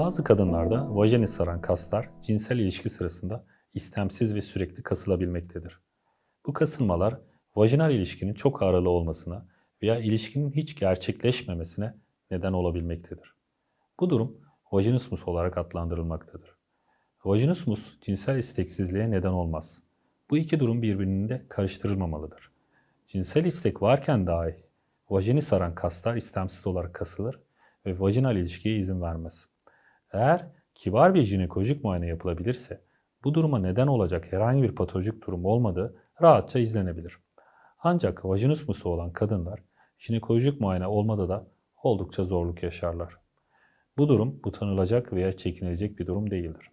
Bazı kadınlarda vajeni saran kaslar cinsel ilişki sırasında istemsiz ve sürekli kasılabilmektedir. Bu kasılmalar vajinal ilişkinin çok ağrılı olmasına veya ilişkinin hiç gerçekleşmemesine neden olabilmektedir. Bu durum vajinismus olarak adlandırılmaktadır. Vajinismus cinsel isteksizliğe neden olmaz. Bu iki durum birbirinde karıştırılmamalıdır. Cinsel istek varken dahi vajeni saran kaslar istemsiz olarak kasılır ve vajinal ilişkiye izin vermez. Eğer kibar bir jinekolojik muayene yapılabilirse bu duruma neden olacak herhangi bir patolojik durum olmadığı rahatça izlenebilir. Ancak vajinismusu olan kadınlar jinekolojik muayene olmada da oldukça zorluk yaşarlar. Bu durum utanılacak veya çekinilecek bir durum değildir.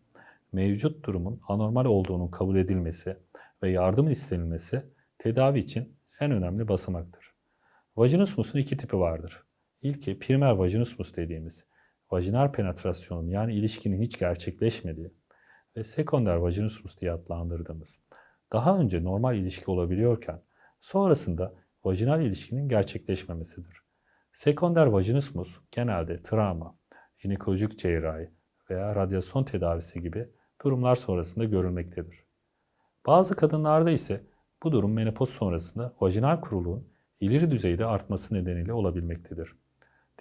Mevcut durumun anormal olduğunun kabul edilmesi ve yardım istenilmesi tedavi için en önemli basamaktır. Vajinismusun iki tipi vardır. İlki primer vajinismus dediğimiz vajinal penetrasyonun yani ilişkinin hiç gerçekleşmediği ve sekonder vajinismus diye adlandırdığımız daha önce normal ilişki olabiliyorken sonrasında vajinal ilişkinin gerçekleşmemesidir. Sekonder vajinismus genelde travma, jinekolojik cerrahi veya radyasyon tedavisi gibi durumlar sonrasında görülmektedir. Bazı kadınlarda ise bu durum menopoz sonrasında vajinal kuruluğun ileri düzeyde artması nedeniyle olabilmektedir.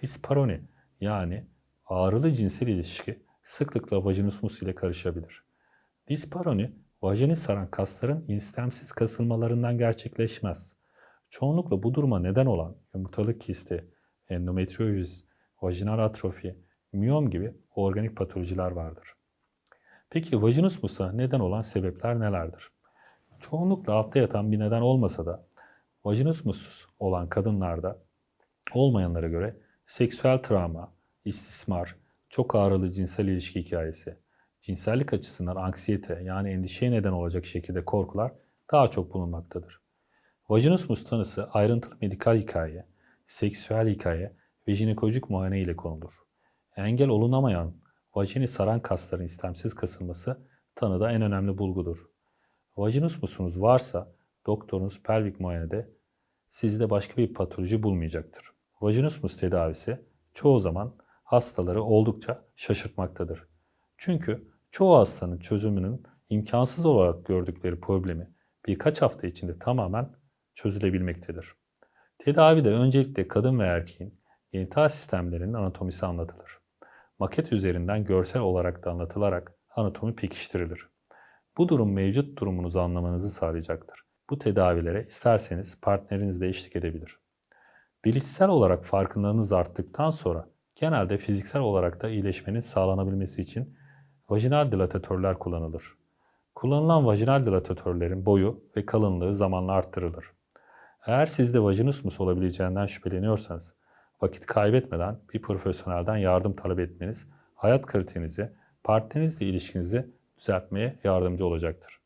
Disparoni yani ağrılı cinsel ilişki sıklıkla vajinismus ile karışabilir. Disparoni, vajeni saran kasların istemsiz kasılmalarından gerçekleşmez. Çoğunlukla bu duruma neden olan yumurtalık kisti, endometrioziz, vajinal atrofi, miyom gibi organik patolojiler vardır. Peki vajinismusa neden olan sebepler nelerdir? Çoğunlukla altta yatan bir neden olmasa da vajinismus olan kadınlarda olmayanlara göre seksüel travma, istismar, çok ağrılı cinsel ilişki hikayesi, cinsellik açısından anksiyete yani endişeye neden olacak şekilde korkular daha çok bulunmaktadır. Vajinismus tanısı ayrıntılı medikal hikaye, seksüel hikaye ve jinekolojik muayene ile konulur. Engel olunamayan vajini saran kasların istemsiz kasılması tanıda en önemli bulgudur. Vajinismusunuz varsa doktorunuz pelvik muayenede sizde başka bir patoloji bulmayacaktır. Vajinismus tedavisi çoğu zaman hastaları oldukça şaşırtmaktadır. Çünkü çoğu hastanın çözümünün imkansız olarak gördükleri problemi birkaç hafta içinde tamamen çözülebilmektedir. Tedavide öncelikle kadın ve erkeğin genital sistemlerinin anatomisi anlatılır. Maket üzerinden görsel olarak da anlatılarak anatomi pekiştirilir. Bu durum mevcut durumunuzu anlamanızı sağlayacaktır. Bu tedavilere isterseniz partneriniz de eşlik edebilir. Bilişsel olarak farkındalığınız arttıktan sonra genelde fiziksel olarak da iyileşmenin sağlanabilmesi için vajinal dilatatörler kullanılır. Kullanılan vajinal dilatatörlerin boyu ve kalınlığı zamanla arttırılır. Eğer sizde vajinismus olabileceğinden şüpheleniyorsanız vakit kaybetmeden bir profesyonelden yardım talep etmeniz hayat kalitenizi, partnerinizle ilişkinizi düzeltmeye yardımcı olacaktır.